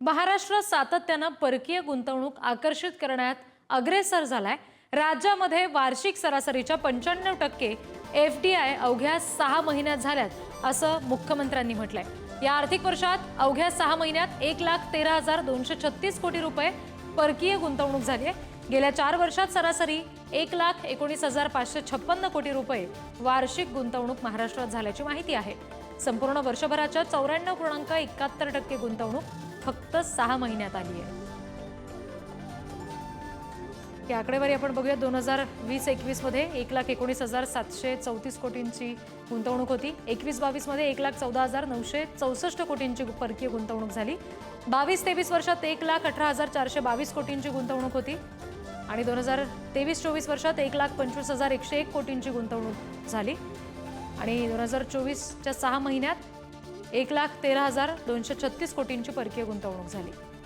महाराष्ट्र सातत्यानं परकीय गुंतवणूक आकर्षित करण्यात अग्रेसर झालाय. राज्यामध्ये वार्षिक सरासरीच्या पंच्याण्णव टक्के एफ डी आय अवघ्या सहा महिन्यात झाल्यात असं मुख्यमंत्र्यांनी म्हटलंय. या आर्थिक वर्षात अवघ्या सहा महिन्यात एक लाख तेरा हजार दोनशे छत्तीस कोटी रुपये परकीय गुंतवणूक झाली आहे. गेल्या चार वर्षात सरासरी एक लाख एकोणीस हजार पाचशे छप्पन्न कोटी रुपये वार्षिक गुंतवणूक महाराष्ट्रात झाल्याची माहिती आहे. संपूर्ण वर्षभराच्या चौऱ्याण्णव पूर्णांक एकाहत्तर टक्के गुंतवणूक फक्त सहा महिन्यात आली आहे. ही आकडेवारी आपण बघूया. दोन हजार वीस एकवीसमध्ये एक लाख एकोणीस हजार सातशे चौतीस कोटींची गुंतवणूक होती. एकवीस बावीसमध्ये एक लाख चौदा हजार नऊशे चौसष्ट कोटींची परकीय गुंतवणूक झाली. बावीस तेवीस वर्षात एक लाख अठरा हजार चारशे बावीस कोटींची गुंतवणूक होती. आणि दोन हजार तेवीस चोवीस वर्षात एक लाख पंचवीस हजार एकशे एक कोटींची गुंतवणूक झाली. आणि दोन हजार चोवीसच्या सहा महिन्यात एक लाख तेरा हजार दोनशे छत्तीस कोटींची परकीय गुंतवणूक झाली.